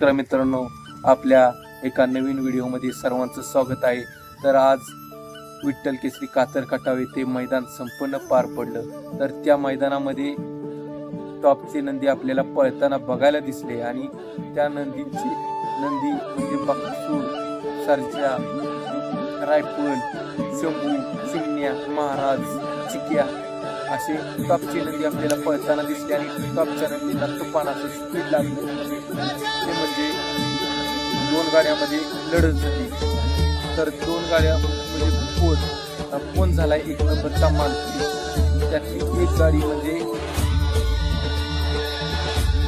तर मित्रांनो आपल्या एका नवीन व्हिडिओमध्ये सर्वांचं स्वागत आहे. तर आज विठ्ठल केसरी कातर कटावे ते मैदान संपूर्ण पार पडलं. तर त्या मैदानामध्ये टॉपचे नंदी आपल्याला पळताना बघायला दिसले आणि त्या नंदींची नंदी म्हणजे बकासूर सरजा रायफल शंभू चिमण्या महाराज चिक्या असे टॉपचे नदी आपल्याला पळताना दिसले आणि टॉपच्या नदीला तुफान असं स्पीड लागलं ते म्हणजे दोन गाड्यामध्ये लढत झाली. तर दोन गाड्या म्हणजे कोण? कोण झाला एक नंबरचा मानकरी त्यातली एक गाडी म्हणजे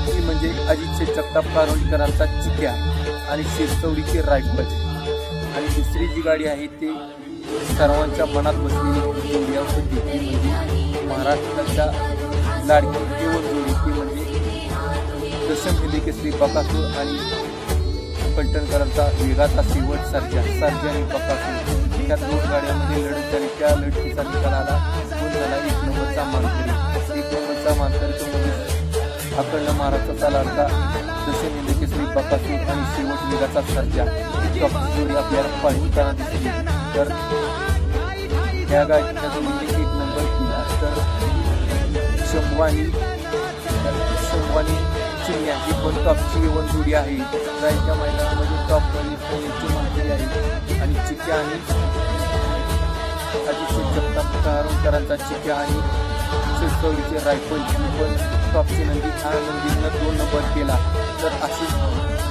ती म्हणजे अजितचे जगताप कारोलीकरांचा चिक्या आणि शेतचौडीचे रायफल. आणि दुसरी जी गाडी आहे ते सर्वांच्या मनात बसलेली जोडी होती ती म्हणजे महाराष्ट्राच्या लाडकी केवळ जोडी. ती म्हणजे दशम हिंदी श्री बकासूर आणि पलटणकरांचा वेगाचा शेवट सर्जा सर्जा आणि बकासूर त्या दोन गाड्यांमध्ये लढत झाली त्या लढतीचा निकाल आला. कोण झाला एक नंबरचा मानकरी. एक नंबरचा मानकरी तो म्हणजे अखंड महाराष्ट्राचा लाडका दशम हिंदी श्री बकासूर आणि शेवट वेगाचा सर्जा. ही जोडी आपल्याला पाहिजे दिसली. तर त्या गाडीच्या जोडीने एक नंबर केला तर शंभवानी शंभवानी चिमण्या ही पण टॉपची वन जोडी आहे. रायच्या मैदानामध्ये टॉप ची माहिती आहे. आणि चिक्या आणि अतिशय जगताप कारणकरांचा चिक्या आणि शिरसवडीचे रायफल ही पण टॉपची नंदी छान नंदीनं दोन नंबर केला. तर अशी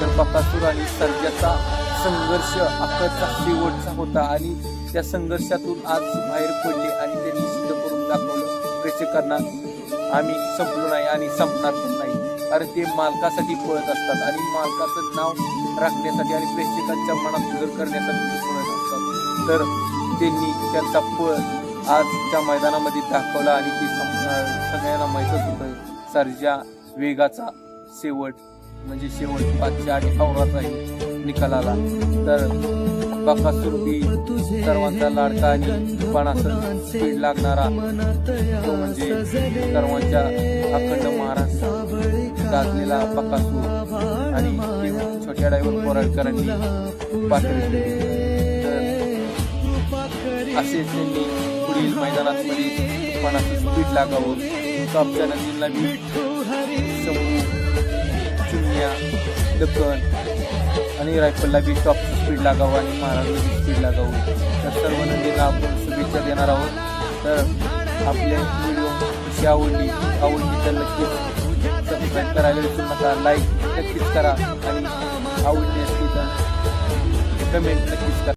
तर बकासूर आणि सर्जाचा संघर्ष अखेरचा शेवटचा होता आणि त्या संघर्षातून आज बाहेर पडले आणि त्यांनी सिद्ध करून दाखवलं. प्रेक्षकांना आम्ही संपलो नाही आणि संपणार पण नाही. कारण ते मालकासाठी पळत असतात आणि मालकाचं नाव राखण्यासाठी आणि प्रेक्षकांच्या मनात घर करण्यासाठी ते पळत असतात. तर त्यांनी त्यांचा पळ आज त्या मैदानामध्ये दाखवला आणि ते सम- सगळ्यांना माहीतच होतं. सर्जा वेगाचा शेवट म्हणजे शेवट पाचशे आठ आवराचाही निकालाला. तर बकासूर बी सर्वांचा लाडका आणि तुफानाचा स्पीड लागणारा तो म्हणजे सर्वांच्या अखंड महाराष्ट्र. गाजलेला बकासूर आणि छोट्या डायव्हर कोराडकरांनी पातळी असेच असे त्यांनी पुढील मैदानात मध्ये तुफानाचं स्पीड लागावं टॉपच्या नदीला बी शंभू चुनिया दखन आणि रायफलला बी टॉप स्पीड लागावं आणि महाराजला बी स्पीड लागावं. तर सर्व नदींना आपण शुभेच्छा देणार आहोत. तर आपले व्हिडिओ कशी आवडली आवडली तर नक्कीच सबस्क्राईब करायला विसरू नका. लाईक नक्कीच करा आणि आवडली असली तर कमेंट नक्कीच करा.